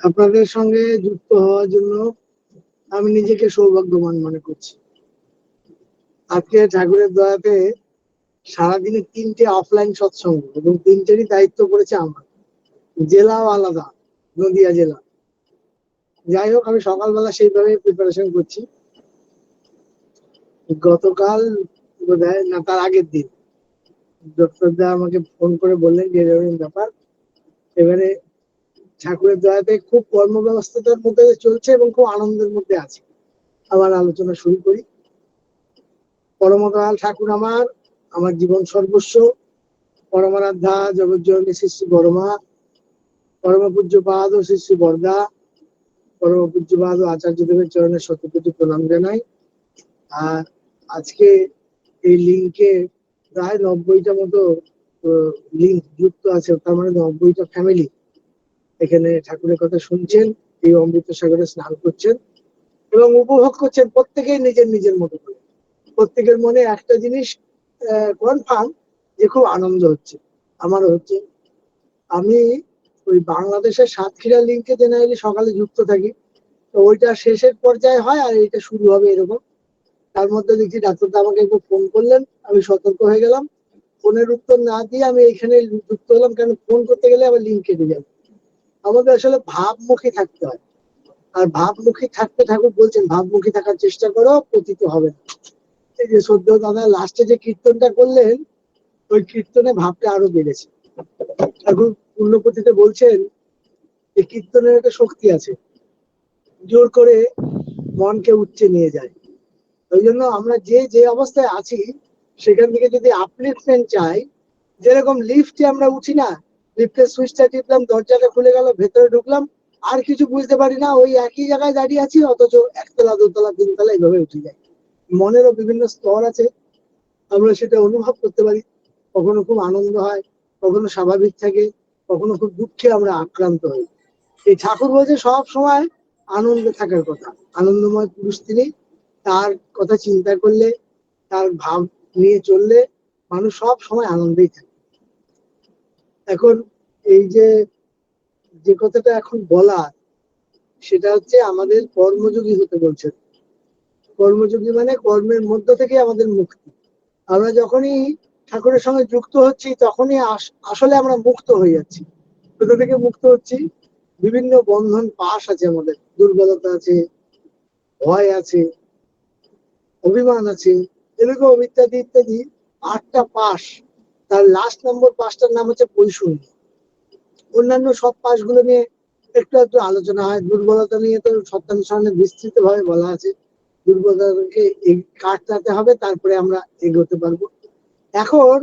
আপনাদের সঙ্গে যুক্ত হওয়ার জন্য আমি নিজেকে সৌভাগ্যবান মনে করছি। আজকে ঠাকুরের দয়াতে সারাদিনে তিনটে অফলাইন সৎসঙ্গ এবং তিনটেরই দায়িত্ব করেছে আমার। জেলাও আলাদা, নদিয়া জেলা। যাই হোক, আমি সকালবেলা সেইভাবে প্রিপারেশন করছি। গতকাল বোধ না, তার আগের দিন। ডক্টর দা আমাকে ফোন করে বললেন যে, এরকম ব্যাপার। এবারে ঠাকুরের দয়াতে খুব কর্মব্যবস্থাটার মধ্যে চলছে এবং খুব আনন্দের মধ্যে আছে। আবার আলোচনা শুরু করি। পরমদয়াল ঠাকুর আমার আমার জীবন সর্বস্ব। পরমারাধ্যা জগজ্জননী শ্রী শ্রী বর্মা। পরম পূজ্য পাদ শ্রী শ্রী বরদা। পরম পূজ্য পাদ আচার্যদেবের চরণে শতকোটি প্রণাম জানাই। আর আজকে এই লিঙ্কে প্রায় নব্বইটা মতো লিঙ্ক যুক্ত আছে, তার মানে নব্বইটা ফ্যামিলি এখানে ঠাকুরের কথা শুনছেন, এই অমৃত সাগরে স্নান করছেন এবং উপভোগ করছেন প্রত্যেকেই নিজের নিজের মতো করে। প্রত্যেকের মনে একটা জিনিস কনফার্ম যে খুব আনন্দ হচ্ছে। আমারও হচ্ছে। আমি ওই বাংলাদেশের সাতক্ষীরা লিঙ্কে জেনারেলি সকালে যুক্ত থাকি, তো ওইটা শেষের পর্যায়ে হয় আর এটা শুরু হবে এরকম। তার মধ্যে দেখছি ডাক্তারটা আমাকে একটু ফোন করলেন, আমি সতর্ক হয়ে গেলাম। ফোনের উত্তর না দিয়ে আমি এখানে যুক্ত হলাম, কেন ফোন করতে গেলে আবার লিঙ্ক কেটে যাবে। আমাদের আসলে ভাবমুখী থাকতে হয়। আর ভাবমুখী থাকতে ঠাকুর বলছেন, ভাবমুখী থাকার চেষ্টা করো, পতিত হবে না। এই যে সদ্য দাদা লাস্টে যে কীর্তনটা করলেন, ওই কীর্তনে ভাবটা আরও বেড়েছে। ঠাকুর পূর্ণপতিতে বলছেন যে কীর্তনের একটা শক্তি আছে। জোর করে মনকে উচ্চে নিয়ে যায়। ওই জন্য আমরা যে যে অবস্থায় আছি, সেখান থেকে যদি আপলিফমেন্ট চাই, যেরকম লিফটে আমরা উঠি না লিফটের সুইচটা টিপলাম, দরজাটা খুলে গেল, ভেতরে ঢুকলাম, আর কিছু বুঝতে পারি না, ওই একই জায়গায় দাঁড়িয়ে আছি, অথচ একতলা, দুতলা তিনতলা এইভাবে উঠে যায় মনেরও বিভিন্ন স্তর আছে, আমরা সেটা অনুভব করতে পারি। কখনো খুব আনন্দ হয়, কখনো স্বাভাবিক থাকে, কখনো খুব দুঃখে আমরা আক্রান্ত হই। এই ঠাকুর বলছে সব সময় আনন্দে থাকার কথা। আনন্দময় পুরুষ তিনি, তার কথা চিন্তা করলে, তার ভাব নিয়ে চললে মানুষ সব সময় আনন্দেই থাকে। এখন এই যে যে কথাটা এখন বলা, সেটা হচ্ছে আমাদের কর্মযোগী হতে বলছেন। কর্মযোগী মানে কর্মের মধ্য থেকে আমাদের মুক্তি। আমরা যখনই ঠাকুরের সঙ্গে যুক্ত হচ্ছি, তখনই আসলে আমরা মুক্ত হয়ে যাচ্ছি। কোথা থেকে মুক্ত হচ্ছি? বিভিন্ন বন্ধন পাশ আছে আমাদের। দুর্বলতা আছে, ভয় আছে, অভিমান আছে, এরকম ইত্যাদি ইত্যাদি আটটা পাশ তার লাস্ট নম্বর পাঁচটার নাম হচ্ছে বৈষম্য অন্যান্য সব পাশগুলো নিয়ে একটু একটু আলোচনা হয়। দুর্বলতা নিয়ে তো সত্যানুসরণে বিস্তৃত ভাবে বলা আছে। দুর্বলতাকে কাটাতে হবে, তারপরে আমরা এগোতে পারব। এখন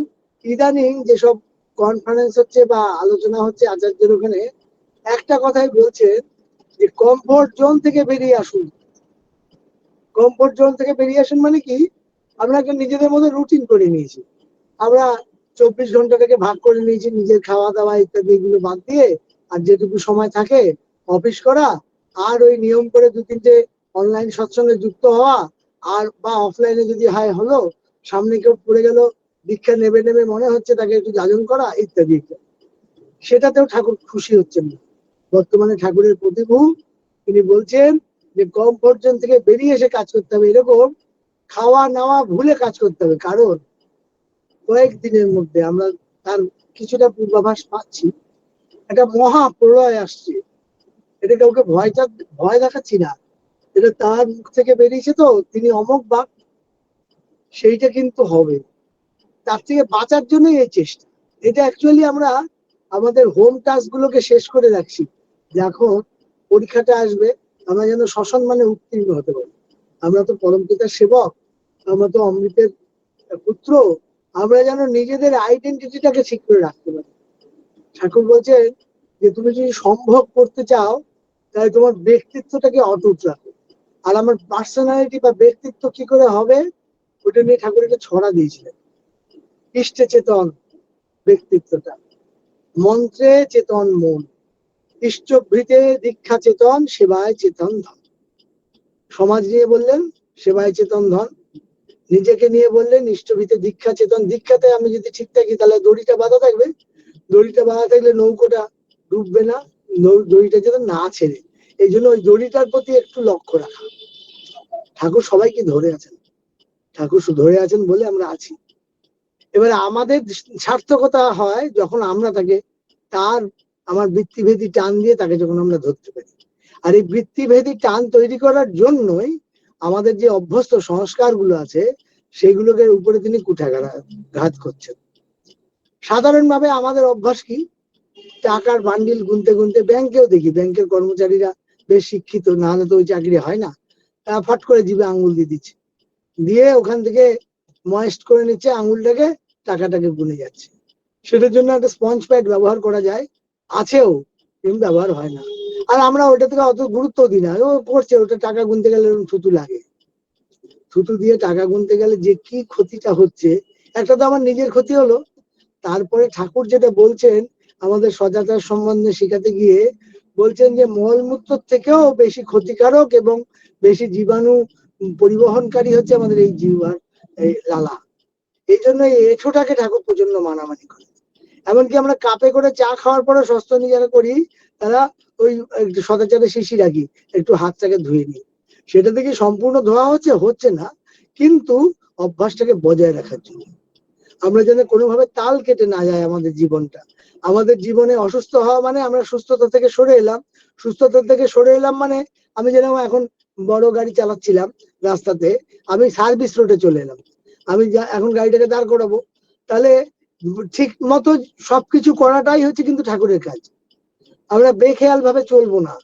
ইদানিং যেসব কনফারেন্স হচ্ছে বা আলোচনা হচ্ছে আচার্যের ওখানে, একটা কথাই বলছেন যে কমফোর্ট জোন থেকে বেরিয়ে আসুন। কমফোর্ট জোন থেকে বেরিয়ে আসুন মানে কি? আমরা নিজেদের মধ্যে রুটিন করে নিয়েছি। আমরা চব্বিশ ঘণ্টা থেকে ভাগ করে নিয়েছি, নিজের খাওয়া দাওয়া ইত্যাদি এগুলো বাদ দিয়ে আর যেটুকু সময় থাকে অফিস করা আর ওই নিয়ম করে দু তিনটে অনলাইন সৎসঙ্গে যুক্ত হওয়া আর বা অফলাইনে যদি হয় হলো, সামনে কেউ পড়ে গেল, দীক্ষা নেবে নেবে মনে হচ্ছে তাকে একটু যাজন করা ইত্যাদি ইত্যাদি। সেটাতেও ঠাকুর খুশি হচ্ছেন না। বর্তমানে ঠাকুরের প্রতিভু তিনি বলছেন যে কম পর্যন্ত থেকে বেরিয়ে এসে কাজ করতে হবে। এরকম খাওয়া নাওয়া ভুলে কাজ করতে হবে। কারণ কয়েকদিনের মধ্যে আমরা তার কিছুটা পূর্বাভাস পাচ্ছি। একটা মহা প্রলয় আসছে। এটা কাউকে ভয়টা ভয় দেখাচ্ছি না। এটা তার মুখ থেকে বেরিয়েছে তো, তিনি অমক বাক সেইটা কিন্তু হবে। তার থেকে বাঁচার জন্যই এই চেষ্টা। এটা অ্যাকচুয়ালি আমরা আমাদের হোম টাস্ক গুলোকে শেষ করে রাখছি। দেখো, পরীক্ষাটা আসবে। আমরা যেন শ্মশন মানে উত্তীর্ণ হতে পারি। আমরা তো পরম পিতার সেবক, আমরা তো অমৃতের পুত্র। আমরা যেন নিজেদের আইডেন্টিটিটাকে ঠিক করে রাখতে পারি। ঠাকুর বলছেন যে, তুমি যদি সম্ভব করতে চাও, তাহলে তোমার ব্যক্তিত্বটাকে অটুট রাখো। আর আমার পার্সোনালিটি বা ব্যক্তিত্ব কি করে হবে? ওটা নিয়ে ঠাকুর একটা ছড়া দিয়েছিলেন। ইষ্টে চেতন, ব্যক্তিত্বটা। মন্ত্রে চেতন, মন। ইষ্টভৃতে দীক্ষা, চেতন, সেবায় চেতন, ধন। সমাজ নিয়ে বললেন, সেবায় চেতন, ধন। নিজেকে নিয়ে বললেন ইষ্টভীতে দীক্ষা, চেতন দীক্ষাতে আমি যদি ঠিক থাকি, তাহলে দড়িটা বাঁধা থাকবে? দড়িটা বাঁধা থাকলে নৌকোটা ডুববে না দড়িটা যেন না ছেড়ে। এই জন্য ওই দড়িটার প্রতি একটু লক্ষ্য রাখা। ঠাকুর সবাইকে ধরে আছেন। ঠাকুর ধরে আছেন বলে আমরা আছি। এবারে আমাদের সার্থকতা হয় যখন আমরা তাকে তার, আমার বৃত্তিভেদী টান দিয়ে তাকে যখন আমরা ধরতে পারি। আর এই বৃত্তিভেদী টান তৈরি করার জন্যই আমাদের যে অভ্যস্ত সংস্কারগুলো আছে, সেগুলোকে উপরে তিনি কুঠাঘাত করছেন। সাধারণভাবে আমাদের অভ্যাস কি? টাকার বান্ডিল গুনতে গুনতে ব্যাংকেও দেখি, ব্যাংকের কর্মচারীরা বেশ শিক্ষিত, না হলে তো ওই চাকরি হয় না। তারা ফট করে জিভে আঙুল দিয়ে দিচ্ছে। দিয়ে ওখান থেকে ময়েস্ট করে নিচ্ছে আঙুলটাকে, টাকাটাকে গুনে যাচ্ছে। সেটার জন্য একটা স্পঞ্জ প্যাড ব্যবহার করা যায়। আছেও, কিন্তু ব্যবহার হয় না। আর আমরা ওটা থেকে অত গুরুত্ব দিই না। ও করছে, ওটা টাকা গুনতে গেলে থুতু লাগে। থুতু দিয়ে টাকা গুনতে গেলে যে কি ক্ষতিটা হচ্ছে, একটা তো আমার নিজের ক্ষতি হলো। তারপরে ঠাকুর যেটা বলছেন, আমাদের সজাতার সম্বন্ধে শিখাতে গিয়ে বলছেন যে মলমূত্র থেকেও বেশি ক্ষতিকারক এবং বেশি জীবাণু পরিবহনকারী হচ্ছে আমাদের এই জিহ্বার এই লালা। এই জন্য এই এঁঠোটাকে ঠাকুর প্রচণ্ড মানামানি করে। এমনকি আমরা কাপে করে চা খাওয়ার পরে সস্তনি যারা করি, তারা ওই একটু সদাচারে শিশি রাখি একটু হাতটাকে ধুয়ে নিই সেটা থেকে সম্পূর্ণ ধোয়া হচ্ছে হচ্ছে না, কিন্তু অভ্যাসটাকে বজায় রাখার জন্য। আমরা যেন কোনোভাবে তাল কেটে না যায় আমাদের জীবনটা। আমাদের জীবনে অসুস্থ হওয়া মানে আমরা সুস্থতা থেকে সরে এলাম। সুস্থতা থেকে সরে এলাম মানে আমি যেরকম এখন বড় গাড়ি চালাচ্ছিলাম রাস্তাতে, আমি সার্ভিস রোডে চলে এলাম। আমি এখন গাড়িটাকে দাঁড় করাবো। তাহলে ঠিক মতো সবকিছু করাটাই হচ্ছে কিন্তু ঠাকুরের কাজ। আমরা বেখেয়াল ভাবে চলবো না।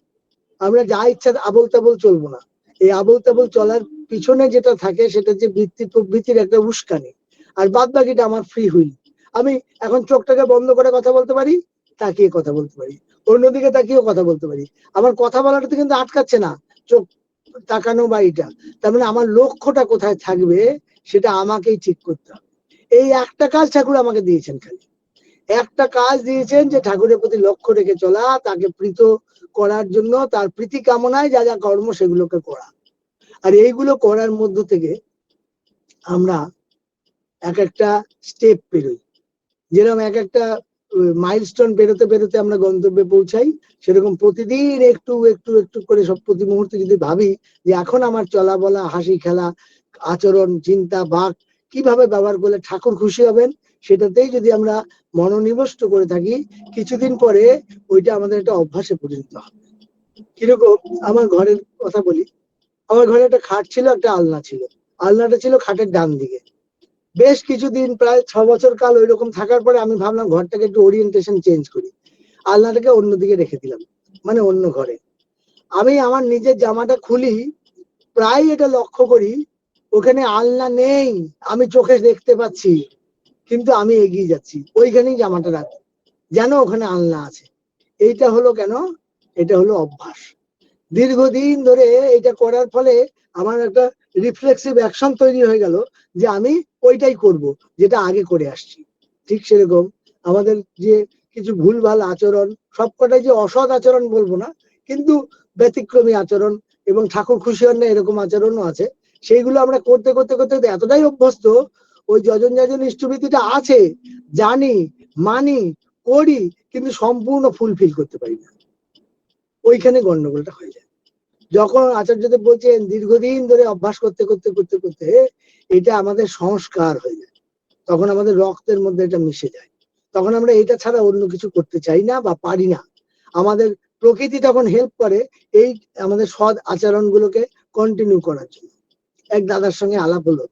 আমরা যা ইচ্ছা আবল তাবল চলবো না। এই আবল তাবল চলার পিছনে যেটা থাকে সেটা যে বৃত্তি প্রবৃত্তির একটা উস্কানি। আর বাদ বাকিটা আমার ফ্রি হুইল। আমি এখন চোখটাকে বন্ধ করে কথা বলতে পারি, তাকিয়ে কথা বলতে পারি। অন্যদিকে তাকিয়েও কথা বলতে পারি। আমার কথা বলাটা কিন্তু আটকাচ্ছে না, চোখ তাকানো বা এটা তার মানে আমার লক্ষ্যটা কোথায় থাকবে, সেটা আমাকেই ঠিক করতে হবে। এই একটা কাজ ঠাকুর আমাকে দিয়েছেন খালি। একটা কাজ দিয়েছেন যে ঠাকুরের প্রতি লক্ষ্য রেখে চলা, তাকে প্রীত করার জন্য, তার প্রীতি কামনায় যা যা কর্ম সেগুলোকে করা। আর এইগুলো করার মধ্য থেকে আমরা এক একটা স্টেপ পেরোই। যেরকম এক একটা মাইলস্টোন পেরোতে পেরোতে আমরা গন্তব্যে পৌঁছাই, সেরকম প্রতিদিন একটু একটু একটু করে সব প্রতি মুহূর্তে যদি ভাবি যে এখন আমার চলা বলা হাসি খেলা, আচরণ, চিন্তা, বাক কীভাবে ব্যবহার করলে ঠাকুর খুশি হবেন সেটাতেই যদি আমরা মনোনিবষ্ট করে থাকি, কিছুদিন পরে ওইটা আমাদের একটা অভ্যাসে পরিণত হবে। কীরকম? আমার ঘরের কথা বলি। আমার ঘরে একটা খাট ছিল, একটা আলনা ছিল। আলনাটা ছিল খাটের ডান দিকে। বেশ কিছুদিন, প্রায় ছ বছর কাল ওই রকম থাকার পরে আমি ভাবলাম ঘরটাকে একটু ওরিয়েন্টেশন চেঞ্জ করি। আলনাটাকে অন্যদিকে রেখে দিলাম মানে অন্য ঘরে। আমি আমার নিজের জামাটা খুলি, প্রায় এটা লক্ষ্য করি, ওখানে আলনা নেই, আমি চোখে দেখতে পাচ্ছি। কিন্তু আমি এগিয়ে যাচ্ছি। ওইখানেই জামাটা রাখি। যেন ওখানে আলনা আছে। এইটা হলো কেন? এটা হলো অভ্যাস। দীর্ঘদিন ধরে এটা করার ফলে আমার একটা রিফ্লেক্সিভ অ্যাকশন তৈরি হয়ে গেল যে আমি ওইটাই করব, যেটা আগে করে আসছি। ঠিক সেরকম আমাদের যে কিছু ভুলভাল আচরণ, সবকটাই যে অসৎ আচরণ বলব না, কিন্তু ব্যতিক্রমী আচরণ এবং ঠাকুর খুশি হন না এরকম আচরণও আছে। সেইগুলো আমরা করতে করতে করতে এতটাই অভ্যস্ত ওই যজন যজন ইষ্টভীতিটা আছে, জানি, মানি, করি, কিন্তু সম্পূর্ণ ফুলফিল করতে পারি না। ওইখানে গন্ডগোলটা হয়ে যায়। যখন আচার্যদেব বলছেন, দীর্ঘদিন ধরে অভ্যাস করতে করতে করতে করতে এটা আমাদের সংস্কার হয়ে যায়। তখন আমাদের রক্তের মধ্যে এটা মিশে যায়। তখন আমরা এটা ছাড়া অন্য কিছু করতে চাই না বা পারি না। আমাদের প্রকৃতি তখন হেল্প করে এই আমাদের সৎ আচরণগুলোকে কন্টিনিউ করার জন্য। এক দাদার সঙ্গে আলাপ হলো।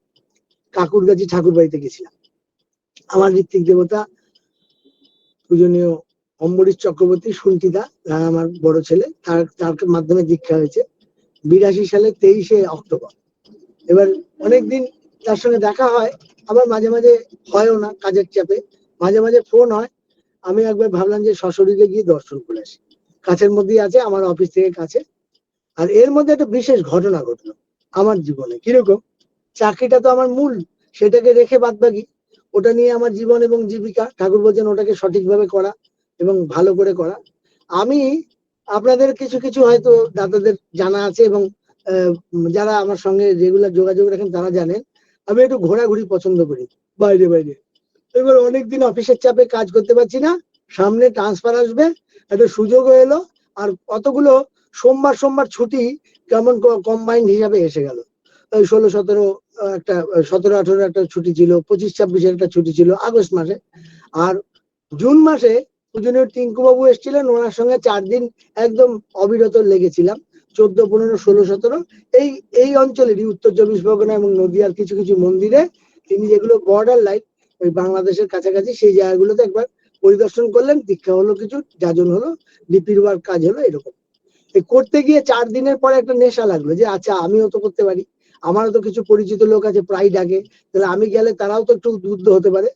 কাকুরগাছি ঠাকুর বাড়িতে গেছিলাম। আমার ঋত্বিক দেবতা পূজনীয় অম্বরীশ চক্রবর্তী সুন্তিদা তার আমার বড় ছেলে, তার তার মাধ্যমে দীক্ষা হয়েছে বিরাশি সালে তেইশে অক্টোবর। এবার অনেকদিন তার সঙ্গে দেখা হয়, আবার মাঝে মাঝে হয়ও না কাজের চাপে। মাঝে মাঝে ফোন হয়, আমি একবার ভাবলাম যে সশরীরে গিয়ে দর্শন করে আসি। কাছের মধ্যেই আছে, আমার অফিস থেকে কাছে। আর এর মধ্যে একটা বিশেষ ঘটনা ঘটলো আমার জীবনে। কীরকম? চাকরিটা তো আমার মূল, সেটাকে রেখে বাদ বাকি ওটা নিয়ে আমার জীবন এবং জীবিকা, ঠাকুর বলছেন ওটাকে সঠিকভাবে করা এবং ভালো করে করা। আমি আপনাদের কিছু কিছু হয়তো দাদাদের জানা আছে এবং যারা আমার সঙ্গে রেগুলার যোগাযোগ রাখেন, তারা জানেন। আমি একটু ঘোরাঘুরি পছন্দ করি। বাইরে বাইরে। এবার অনেকদিন অফিসের চাপে কাজ করতে পারছি না। সামনে ট্রান্সফার আসবে, একটা সুযোগও এলো, আর অতগুলো সোমবার সোমবার ছুটি কেমন কম্বাইন্ড হিসাবে এসে গেল। ওই ষোলো, সতেরো একটা, সতেরো, আঠেরো একটা ছুটি ছিল, পঁচিশ, ছাব্বিশের একটা ছুটি ছিল আগস্ট মাসে। আর জুন মাসে পূজনীয় টিঙ্কু বাবু এসেছিলেন, ওনার সঙ্গে চার দিন একদম অবিরত লেগেছিলাম, চোদ্দ, পনেরো, ষোলো, সতেরো। এই এই অঞ্চলেরই উত্তর চব্বিশ পরগনা এবং নদীয়ার কিছু কিছু মন্দিরে তিনি যেগুলো বর্ডার লাইন ওই বাংলাদেশের কাছাকাছি সেই জায়গাগুলোতে একবার পরিদর্শন করলেন, দীক্ষা হলো কিছু, যাজন হলো ওয়ার্ক কাজ হলো এরকম। করতে গিয়ে চার দিনের পরে একটা নেশা লাগল যে আচ্ছা আমিও তো করতে পারি। আমারও তো কিছু পরিচিত লোক আছে, প্রায় ডাকে। তাহলে আমি গেলে তারাও তো একটু উদ্বুদ্ধ হতে পারে।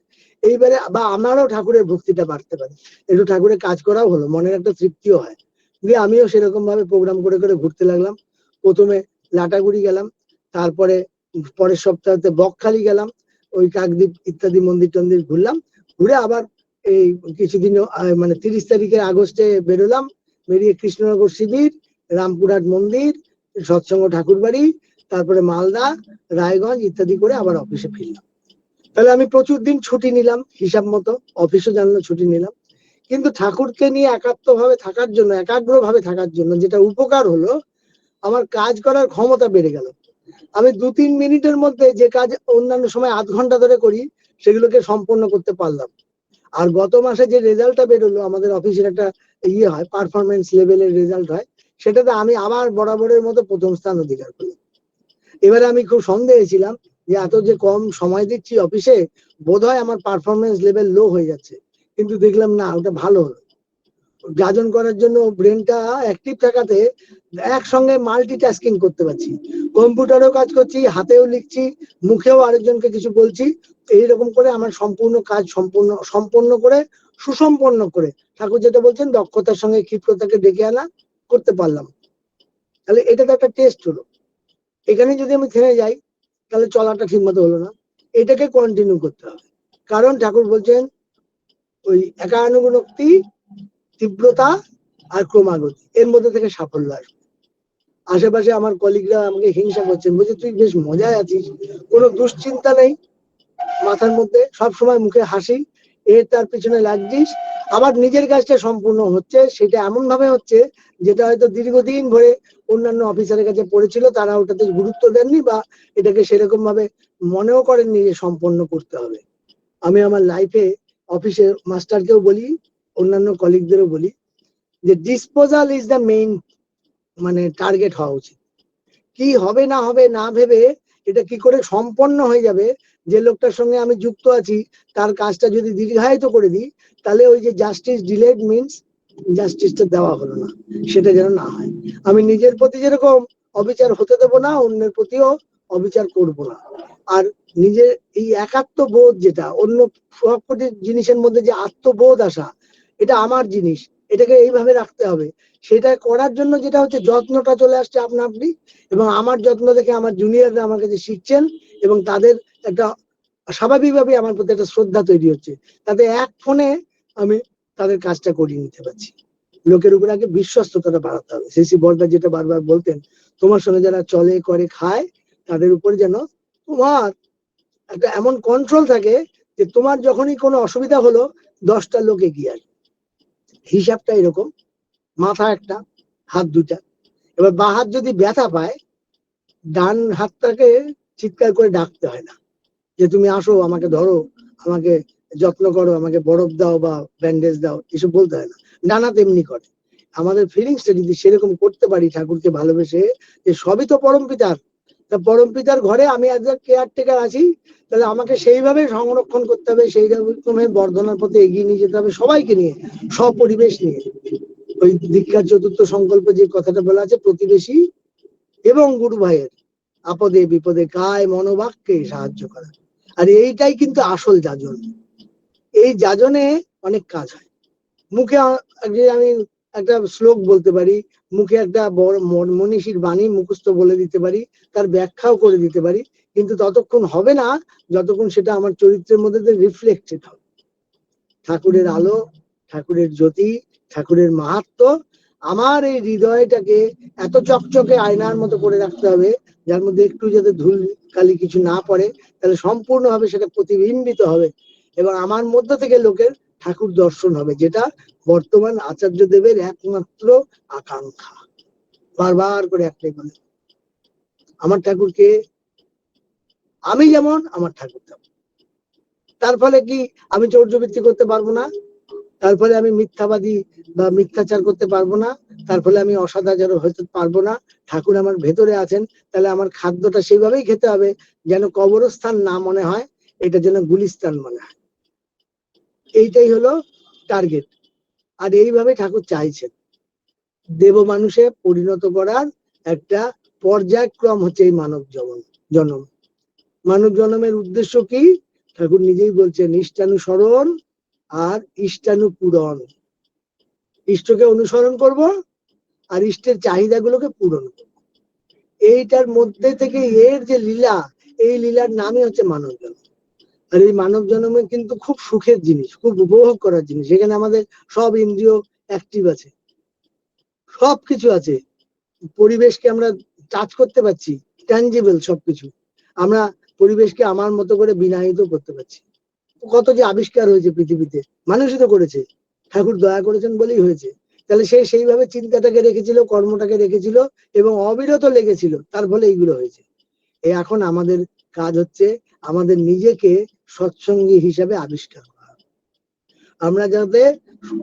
এইবারে বা আমারও ঠাকুরের ভক্তিটা বাড়তে পারে। একটু ঠাকুরের কাজ করাও হলো, মনের একটা তৃপ্তিও হয়। দিয়ে আমিও সেরকম ভাবে প্রোগ্রাম করে করে ঘুরতে লাগলাম। প্রথমে লাটাগুড়ি গেলাম, তারপরে পরের সপ্তাহতে বকখালি গেলাম, ওই কাকদ্বীপ ইত্যাদি মন্দির টন্দির ঘুরলাম। ঘুরে আবার এই কিছুদিন মানে তিরিশ তারিখে আগস্টে বেরোলাম, বেরিয়ে কৃষ্ণনগর শিবির, রামপুরহাট মন্দির, সৎসঙ্গ ঠাকুরবাড়ি তারপরে মালদা, রায়গঞ্জ ইত্যাদি করে আবার অফিসে ফিরলাম। তাহলে আমি প্রচুর দিন ছুটি নিলাম, হিসাব মতো অফিসও জানলো ছুটি নিলাম। কিন্তু ঠাকুরকে নিয়ে একাত্ম ভাবে থাকার জন্য একাগ্র ভাবে থাকার জন্য যেটা উপকার হলো, আমার কাজ করার ক্ষমতা বেড়ে গেল। আমি দু তিন মিনিটের মধ্যে যে কাজ অন্যান্য সময় আধ ঘণ্টা ধরে করি, সেগুলোকে সম্পন্ন করতে পারলাম। আর গত মাসে যে রেজাল্টটা বেরোলো, আমাদের অফিসের একটা ইয়ে হয় পারফরমেন্স লেভেলের রেজাল্ট হয়, সেটাতে আমি আবার বরাবরের মতো প্রথম স্থান অধিকার করলাম। এবারে আমি খুব সন্দেহে ছিলাম যে এত যে কম সময় দিচ্ছি অফিসে, বোধহয় আমার পারফরমেন্স লেভেল লো হয়ে যাচ্ছে। কিন্তু দেখলাম না ওটা ভালো হলো। যাজন করার জন্য ব্রেনটা অ্যাক্টিভ থাকাতে একসঙ্গে মাল্টিটাস্কিং করতে পারছি। কম্পিউটারেও কাজ করছি, হাতেও লিখছি, মুখেও আরেকজনকে কিছু বলছি। এইরকম করে আমার সম্পূর্ণ কাজ সম্পূর্ণ, সম্পন্ন করে, সুসম্পন্ন করে। ঠাকুর যেটা বলছেন, দক্ষতার সঙ্গে ক্ষিপ্রতাকে ডেকে আনা, করতে পারলাম। তাহলে এটা তো একটা টেস্ট হলো। এখানে যদি আমি থেমে যাই, তাহলে চলাটা ঠিক মতো হলো না। এটাকে কন্টিনিউ করতে হবে। কারণ ঠাকুর বলছেন, ওই একানুগুণক্তি তীব্রতা আর ক্রমাগতি, এর মধ্যে থেকে সাফল্য আসবে। আশেপাশে আমার কলিগরা আমাকে হিংসা করছেন, বলছে, তুই বেশ মজায় আছিস, কোনো দুশ্চিন্তা নেই? মাথার মধ্যে সব সময় মুখে হাসি এর তার পিছনে লাগছিস আবার নিজের কাজটা সম্পূর্ণ হচ্ছে, সেটা এমন ভাবে হচ্ছে যেটা হয়তো দীর্ঘদিন ধরে অন্যান্য অফিসারের কাছে পড়েছিল, তারা ওটাতে গুরুত্ব দেননি বা এটাকে সেরকম ভাবে মনেও করেননি যে সম্পন্ন করতে হবে। আমি আমার লাইফে অফিসে মাস্টারকেও বলি, অন্যান্য কলিগদেরও বলি যে ডিসপোজাল ইজ দ্য মেইন মানে টার্গেট হওয়া উচিত। কি হবে না হবে না ভেবে এটা কি করে সম্পন্ন হয়ে যাবে যে লোকটার সঙ্গে আমি যুক্ত আছি, তার কাজটা যদি দীর্ঘায়িত করে দিই, তাহলে ওই যে জাস্টিস ডিলেড মিনস জাস্টিসটা দেওয়া হলো না, সেটা যেন না হয়। আমি নিজের প্রতি যেরকম অবিচার হতে দেবো না, অন্যের প্রতিও অবিচার করব না। আর নিজের এই একাত্ম বোধ যেটা, অন্য সবকটি জিনিসের মধ্যে যে আত্মবোধ আসা, এটা আমার জিনিস। এটাকে এইভাবে রাখতে হবে। সেটা করার জন্য যেটা হচ্ছে, যত্নটা চলে আসছে আপনা আপনি এবং আমার যত্ন দেখে আমার জুনিয়ররা আমার কাছে শিখছেন এবং তাদের একটা স্বাভাবিকভাবে আমার প্রতি একটা শ্রদ্ধা তৈরি হচ্ছে। তাতে এক ফোনে আমি তাদের কাজটা করিয়ে নিতে পারছি। লোকের উপরে আগে বিশ্বস্ততাটা বাড়াতে হবে। সিসি বর্দা যেটা বারবার বলতেন, তোমার সঙ্গে যারা চলে, করে, খায়, তাদের উপরে যেন তোমার একটা এমন কন্ট্রোল থাকে যে তোমার যখনই কোনো অসুবিধা হলো, দশটা লোক এগিয়ে আসবে। হিসাবটা এরকম, মাথা একটা, হাত দুটা। এবার বা হাত যদি ব্যথা পায়, ডান হাতটাকে চিৎকার করে ডাকতে হয় না। যে তুমি আসো, আমাকে ধরো, আমাকে যত্ন করো, আমাকে বরফ দাও বা ব্যান্ডেজ দাও, এসব বলতে হয় না। ডানা তেমনি করে। আমাদের ফিলিংসটা যদি সেরকম করতে পারি ঠাকুরকে ভালোবেসে, যে সবই তো পরম পিতার। তা পরম পিতার ঘরে আমি একজন কেয়ার টেকার আছি, তাহলে আমাকে সেইভাবে সংরক্ষণ করতে হবে, সেই রকমের বর্ধনার পথে এগিয়ে নিয়ে যেতে হবে সবাইকে নিয়ে, সপরিবেশ নিয়ে। ওই দীক্ষার চতুর্থ সংকল্প যে কথাটা বলা আছে, প্রতিবেশী এবং গুরু ভাইয়ের আপদে বিপদে কায় মনোবাক্যে সাহায্য করা। আর এইটাই কিন্তু আসল যাজন। এই যাজনে অনেক কাজ হয়। মুখে আমি একটা শ্লোক বলতে পারি মুখে একটা বড় মন- মনীষীর বাণী মুখস্থ বলে দিতে পারি, তার ব্যাখ্যাও করে দিতে পারি, কিন্তু ততক্ষণ হবে না যতক্ষণ সেটা আমার চরিত্রের মধ্যে রিফ্লেক্টেড হবে। ঠাকুরের আলো, ঠাকুরের জ্যোতি, ঠাকুরের মাহাত্ম, আমার এই হৃদয়টাকে এত চকচকে আয়নার মতো করে রাখতে হবে, যার মধ্যে একটু যাতে ধুল কালি কিছু না পড়ে, তাহলে সম্পূর্ণভাবে সেটা প্রতিবিম্বিত হবে। এবং আমার মধ্য থেকে লোকের ঠাকুর দর্শন হবে, যেটা বর্তমান আচার্য দেবের একমাত্র আকাঙ্ক্ষা। বারবার করে একটাই বলে, আমার ঠাকুরকে, আমি যেমন আমার ঠাকুর তেমন। তার ফলে কি আমি চৌর্যবৃত্তি করতে পারব না? তার ফলে আমি মিথ্যাবাদী বা মিথ্যাচার করতে পারব না? তার ফলে আমি অসদাচার হতে পারব না? ঠাকুর আমার ভেতরে আছেন, তাহলে আমার খাদ্যটা সেইভাবেই খেতে হবে, যেন কবরস্থান না মনে হয়, এটা যেন গুলিস্তান মনে হয়। এইটাই হলো টার্গেট আর এইভাবে ঠাকুর চাইছেন। দেব মানুষে পরিণত করার একটা পর্যায়ক্রম হচ্ছে এই মানব জন্ম, জনম। মানব জনমের উদ্দেশ্য কি? ঠাকুর নিজেই বলছেন ইষ্টানুসরণ আর ইষ্টানু পূরণ। ইষ্টকে অনুসরণ করব আর ইষ্টের চাহিদাগুলোকে পূরণ করব। এইটার মধ্যে থেকে এর যে লীলা, এই লীলার নামই হচ্ছে মানব জন্ম। আর এই মানব জন্মে কিন্তু খুব সুখের জিনিস, খুব উপভোগ করার জিনিস। এখানে আমাদের সব ইন্দ্রিয় অ্যাক্টিভ আছে। সব কিছু আছে। পরিবেশকে আমরা টাচ করতে পারছি ট্যাঞ্জিবল সবকিছু। আমরা পরিবেশকে আমার মতো করে বিনায়িত করতে পারছি। কত যে আবিষ্কার হয়েছে পৃথিবীতে, মানুষই তো করেছে। ঠাকুর দয়া করেছেন বলেই হয়েছে। তাহলে সে সেইভাবে চিন্তাটাকে রেখেছিল, কর্মটাকে রেখেছিল এবং অবিরত লেগেছিল, তার ফলে এইগুলো হয়েছে। এখন আমাদের কাজ হচ্ছে আমাদের নিজেকে সৎসঙ্গী হিসাবে আবিষ্কার করা। আমরা যাতে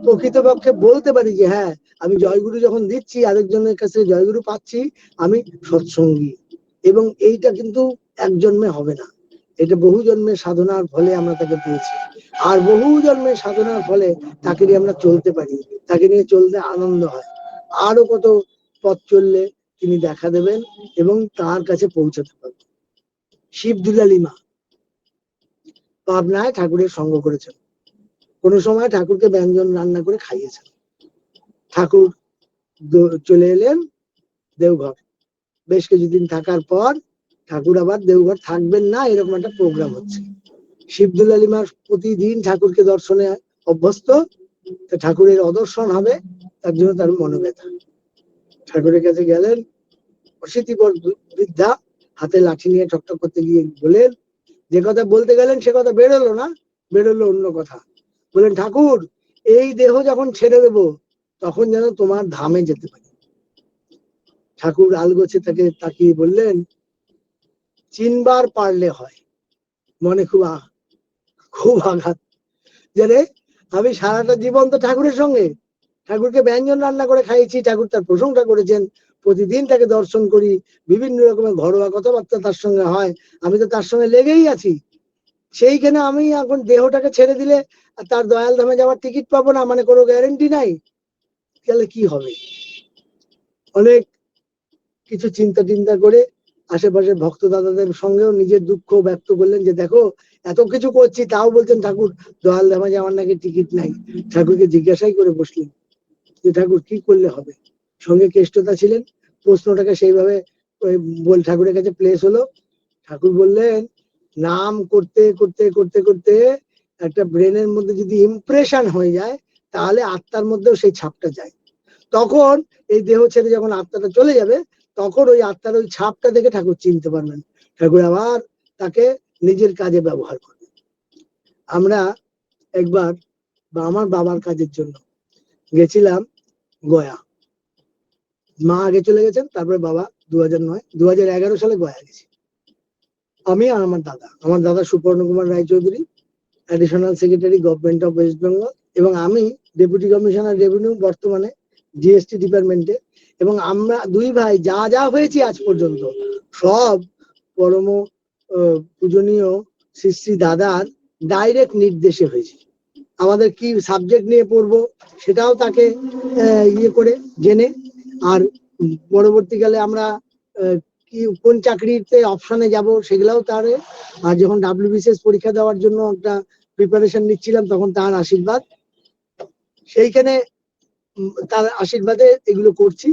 প্রকৃতপক্ষে বলতে পারি যে হ্যাঁ আমি জয়গুরু যখন দিচ্ছি, আরেকজনের কাছে জয়গুরু পাচ্ছি, আমি সৎসঙ্গী। এবং এইটা কিন্তু এক জন্মে হবে না। এটা বহু জন্মের সাধনার ফলে আমরা তাকে পেয়েছি। আর বহু জন্মের সাধনার ফলে তাকে নিয়ে আমরা চলতে পারি। তাকে নিয়ে চলতে আনন্দ হয়। আরও কত পথ চললে তিনি দেখা দেবেন এবং তার কাছে পৌঁছাতে পারবেন। শিব দুলালিমা পাবনায় ঠাকুরের সঙ্গ করেছেন। কোনো সময় ঠাকুরকে ব্যঞ্জন রান্না করে খাইয়েছেন। ঠাকুর চলে এলেন দেওঘর। বেশ কিছুদিন থাকার পর ঠাকুর আবার দেওঘর থাকবেন না এরকম একটা প্রোগ্রাম হচ্ছে। শিবদুল আলিমার প্রতিদিন ঠাকুরকে দর্শনে অভ্যস্ত। ঠাকুরের অদর্শন হবে, তার জন্য তার মনোব্যথা। ঠাকুরের কাছে গেলেন অশীতিপর বৃদ্ধা হাতে লাঠি নিয়ে ঠকঠক করতে গিয়ে বলেন যে কথা বলতে গেলেন সে কথা বেরোলো না, বেরোলো অন্য কথা। বলেন ঠাকুর, এই দেহ যখন ছেড়ে দেব, তখন যেন তোমার ধামে যেতে পারি। ঠাকুর আলগোছে তাকে তাকিয়ে বললেন, চিনবার পারলে হয়। মনে খুব খুব আঘাত। যে আমি সারাটা জীবন তো ঠাকুরের সঙ্গে, ঠাকুরকে ব্যঞ্জন রান্না করে খাইয়েছি, ঠাকুর তার প্রশংসা করেছেন। প্রতিদিন তাকে দর্শন করি, বিভিন্ন রকমের ঘরোয়া কথাবার্তা তার সঙ্গে হয়। আমি তো তার সঙ্গে লেগেই আছি। সেইখানে আমি এখন দেহটাকে ছেড়ে দিলে তার দয়াল ধামে যাওয়ার টিকিট পাবো না মানে কোনো গ্যারেন্টি নাই। তাহলে কি হবে? অনেক কিছু চিন্তা চিন্তা করে আশেপাশের ভক্ত দাদাদের সঙ্গেও নিজের দুঃখ ব্যক্ত করলেন যে, দেখো, এত কিছু করছি, তাও বলছেন ঠাকুর, দয়াল ধামে যাওয়ার নাকি টিকিট নাই। ঠাকুরকে জিজ্ঞাসাই করে বসলেন যে, ঠাকুর, কি করলে হবে? সঙ্গে কেষ্টতা ছিলেন, প্রশ্নটাকে সেইভাবে বল ঠাকুরের কাছে প্লেস হলো। ঠাকুর বললেন, নাম করতে করতে করতে করতে একটা ব্রেনের মধ্যে যদি ইমপ্রেশন হয়ে যায়, তাহলে আত্মার মধ্যেও সেই ছাপটা যায়। তখন এই দেহ ছেড়ে যখন আত্মাটা চলে যাবে, তখন ওই আত্মার ওই ছাপটা দেখে ঠাকুর চিনতে পারবেন। ঠাকুর আবার তাকে নিজের কাজে ব্যবহার করবেন। আমরা একবার আমার বাবার কাজের জন্য গেছিলাম গয়া। মা আগে চলে গেছেন, তারপরে বাবা দু হাজার নয় দু হাজার এগারো সালে গয়া গেছি। আমি আর আমার দাদা আমার দাদা Suparna Kumar Raychaudhuri additional secretary government of West Bengal এবং আমি ডেপুটি কমিশনার রেভিনিউ বর্তমানে জিএসটি ডিপার্টমেন্টে এবং আমরা দুই ভাই যা যা হয়েছি আজ পর্যন্ত, সব পরম পূজনীয় শ্রী শ্রী দাদার ডাইরেক্ট নির্দেশে হয়েছে। আমাদের কি সাবজেক্ট নিয়ে পড়ব সেটাও তাকে ইয়ে করে জেনে আর পরবর্তীকালে আমরা কি, কোন চাকরিতে অপশনে যাব সেগুলাও তার, আর যখন ডাব্লিউবিসিএস পরীক্ষা দেওয়ার জন্য একটা প্রিপারেশন নিচ্ছিলাম তখন তার আশীর্বাদ। সেইখানে তার আশীর্বাদে এগুলো করছি।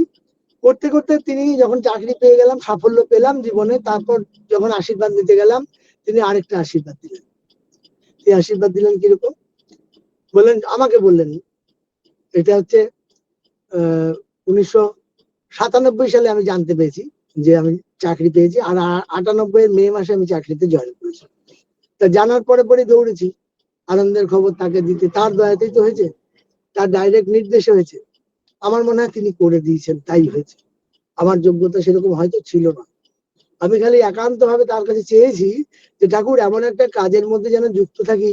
করতে করতে তিনি যখন চাকরি পেয়ে গেলাম, সাফল্য পেলাম জীবনে, তারপর যখন আশীর্বাদ নিতে গেলাম, তিনি আরেকটা আশীর্বাদ দিলেন। এই আশীর্বাদ দিলেন কীরকম? বললেন, আমাকে বললেন। এটা হচ্ছে আহ উনিশশো সাতানব্বই সালে আমি জানতে পেরেছি যে আমি চাকরি পেয়েছি আর আটানব্বই মে মাসে আমি চাকরিতে জয়েন করেছি। তা জানার পরে পরে দৌড়েছি, আনন্দের খবর তাকে দিতে। তার দয়াতেই তো হয়েছে, তার ডাইরেক্ট নির্দেশে হয়েছে। আমার মনে হয় তিনি করে দিয়েছেন, তাই হয়েছে। আমার যোগ্যতা সেরকম হয়তো ছিল না। আমি খালি একান্ত ভাবে তার কাছে চেয়েছি যে, ঠাকুর, এমন একটা কাজের মধ্যে যেন যুক্ত থাকি,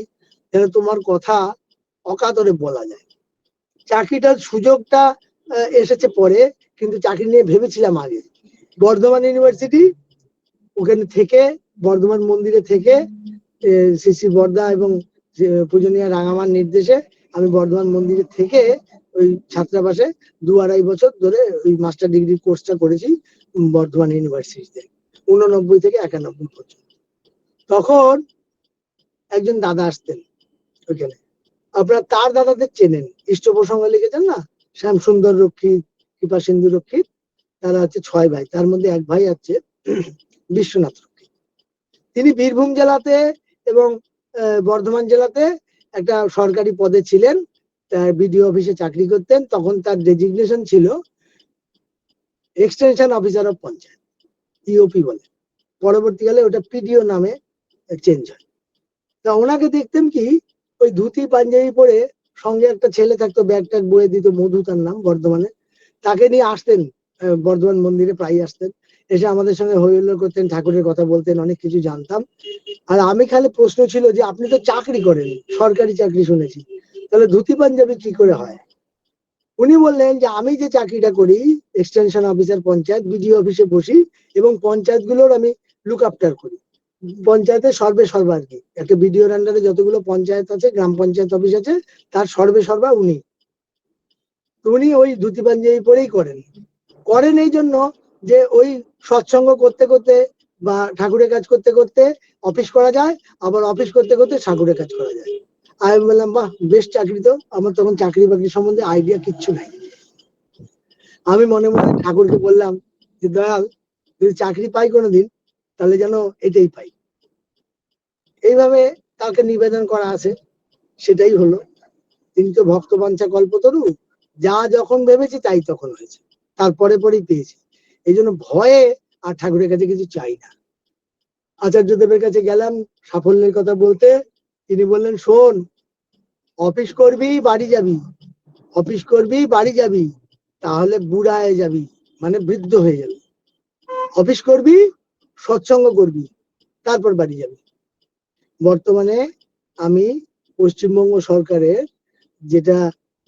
যেন তোমার কথা অকাতরে বলা যায়। চাকরিটার সুযোগটা এসেছে পরে, কিন্তু চাকরি নিয়ে ভেবেছিলাম আগে। বর্ধমান ইউনিভার্সিটি ওখানে থেকে, বর্ধমান মন্দিরে থেকে শ্রী শ্রী বর্দা এবং পূজনীয় রাঙামার নির্দেশে আমি বর্ধমান মন্দিরে থেকে ওই ছাত্রাবাসে দু আড়াই বছর ধরে ওই মাস্টার ডিগ্রি কোর্সটা করেছি বর্ধমান ইউনিভার্সিটিতে উননব্বই থেকে একানব্বই পর্যন্ত। তখন একজন দাদা আসতেন ওইখানে। আপনারা তার দাদাদের চেনেন ইষ্ট প্রসঙ্গ লিখেছেন না? শ্যাম সুন্দর রক্ষিত কৃপা সিন্ধু রক্ষিত, তারা হচ্ছে ছয় ভাই, তার মধ্যে এক ভাই আছে বিশ্বনাথ রক্ষিত। তিনি বীরভূম জেলাতে এবং বর্ধমান জেলাতে একটা সরকারি পদে ছিলেন, তার বিডিও অফিসে চাকরি করতেন, তখন তার ডেজিগনেশন ছিল extension officer of panchayat EOP বলে। পরবর্তীকালে ওটা পিডিও নামে চেঞ্জ হয়। তা ওনাকে দেখতেন কি, ওই ধুতি পাঞ্জাবি পরে সঙ্গে একটা ছেলে থাকতো ব্যাগ ট্যাগ বয়ে দিত মধু তার নাম বর্ধমানে। তাকে নিয়ে আসতেন বর্ধমান মন্দিরে প্রায় আসতেন। এসে আমাদের সঙ্গে হই হুল্লোড় করতেন, ঠাকুরের কথা বলতেন, অনেক কিছু জানতাম। আর আমি খালি প্রশ্ন ছিল যে, আপনি তো চাকরি করেন, সরকারি চাকরি শুনেছি। তাহলে ধুতি পাঞ্জাবি কি করে হয়? উনি বললেন যে, আমি যে চাকরিটা করি এক্সটেনশন অফিসার পঞ্চায়েত বিডিও অফিসে বসি এবং পঞ্চায়েতগুলোর আমি লুক আফটার করি। পঞ্চায়েতের সর্বে সর্বা আর কি। একটা বিডিওর আন্ডারে যতগুলো পঞ্চায়েত আছে, গ্রাম পঞ্চায়েত অফিস আছে, তার সর্বে সর্বা উনি। উনি ওই ধুতি পাঞ্জাবি পরেই করেন। করেন এই জন্য যে ওই সৎসঙ্গ করতে করতে বা ঠাকুরের কাজ করতে করতে অফিস করা যায়, আবার অফিস করতে করতে ঠাকুরের কাজ করা যায়। আমি বললাম, বাহ, বেশ চাকরি তো। আমার তখন চাকরি বাকরি সম্বন্ধে আইডিয়া কিচ্ছু নাই। আমি মনে মনে ঠাকুরকে বললাম যে, দয়াল, যদি চাকরি পাই কোনোদিন তাহলে যেন এটাই পাই। এইভাবে তাকে নিবেদন করা আছে, সেটাই হলো। তিনি তো ভক্তবাঞ্ছা কল্পতরু, যা যখন ভেবেছি তাই তখন হয়েছে। তারপরে পরেই পেয়েছি। এই জন্য ভয়ে আর ঠাকুরের কাছে কিছু চাই না। আচার্য দেবের কাছে গেলাম, সাফল্যের কথা বলতে। তিনি বললেন, শোন, অফিস করবি, বাড়ি যাবি। অফিস করবি, বাড়ি যাবি। তাহলে বুড়ায় যাবি মানে বৃদ্ধ হয়ে যাবি। অফিস করবি সৎসঙ্গ করবি, তারপর বাড়ি যাবি। বর্তমানে আমি পশ্চিমবঙ্গ সরকারের যেটা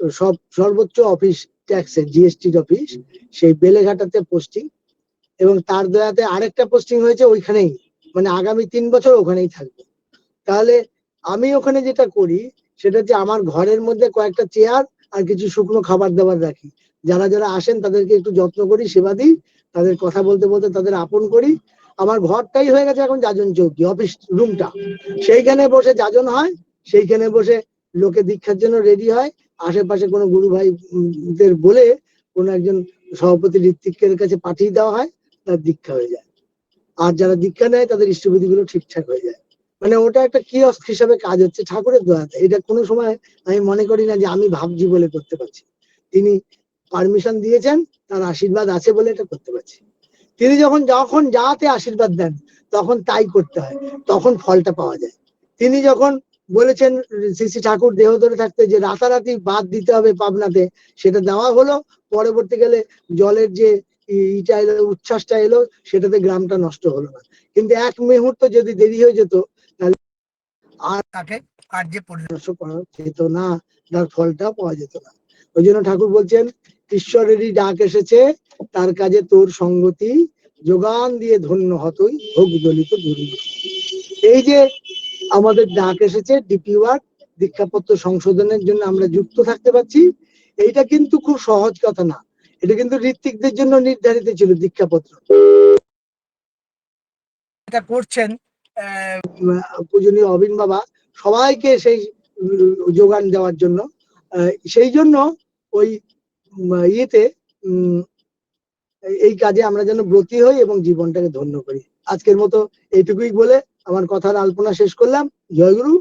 সব, সর্বোচ্চ অফিস ট্যাক্সের জিএসটির অফিস, সেই বেলেঘাটাতে পোস্টিং এবং তার দয়াতে আরেকটা পোস্টিং হয়েছে ওইখানেই মানে আগামী তিন বছর ওখানেই থাকব। তাহলে আমি ওখানে যেটা করি, সেটা হচ্ছে আমার ঘরের মধ্যে কয়েকটা চেয়ার আর কিছু শুকনো খাবার দাবার রাখি। যারা যারা আসেন তাদেরকে একটু যত্ন করি, সেবা দিই, তাদের কথা বলতে বলতে তাদের আপন করি আমার ঘরটাই হয়ে গেছে এখন যাজন চৌকি অফিস রুমটা সেইখানে বসে যাজন হয়, সেইখানে বসে লোকে দীক্ষার জন্য রেডি হয়। আশেপাশে কোনো গুরু ভাইদের বলে কোনো একজন সভাপতি ঋত্বিকের কাছে পাঠিয়ে দেওয়া হয়, তার দীক্ষা হয়ে যায়। আর যারা দীক্ষা নেয়, তাদের ইষ্টবিধি গুলো ঠিকঠাক হয়ে যায়। মানে ওটা একটা কি কিয়স্ক হিসাবে কাজ হচ্ছে, ঠাকুরের দয়াতে। এটা কোনো সময় আমি মনে করি না যে আমি ভাবছি বলে করতে পারছি। তিনি পারমিশন দিয়েছেন, তার আশীর্বাদ আছে বলে এটা করতে পারছি। তিনি যখন যখন যাতে আশীর্বাদ দেন তখন তাই করতে হয়, তখন ফলটা পাওয়া যায়। তিনি যখন বলেছেন, শ্রী শ্রী ঠাকুর দেহ ধরে থাকতে যে রাতারাতি বাদ দিতে হবে পাবনাতে, সেটা দেওয়া হলো পরবর্তীকালে জলের যে ইটা এলো, উচ্ছ্বাসটা এলো, সেটাতে গ্রামটা নষ্ট হলো না। কিন্তু এক মুহূর্ত যদি দেরি হয়ে যেত, তাহলে আর তাকে কার্যে পরিণত করা যেত না, তার ফলটা পাওয়া যেত না। ওই জন্য ঠাকুর বলছেন ঈশ্বরেরই ডাক এসেছে তার কাজে তোর সঙ্গতি যোগান দিয়ে ধন্য হতই ভোগ দলিত দুর্নীতি এই যে আমাদের ডাক এসেছে ডিপি ওয়ার্ক দীক্ষাপত্র সংশোধনের জন্য আমরা যুক্ত থাকতে পারছি এইটা কিন্তু খুব সহজ কথা না। এটা কিন্তু ঋত্বিকদের জন্য নির্ধারিত ছিল দীক্ষাপত্র। এটা করছেন পূজনীয় অবিন বাবা সবাইকে সেই যোগান দেওয়ার জন্য। সেই জন্য ওই ইয়েতে এই কাজে আমরা যেন ব্রতী হই এবং জীবনটাকে ধন্য করি। আজকের মতো এইটুকুই বলে আমার কথার আলপনা শেষ করলাম। জয়গুরু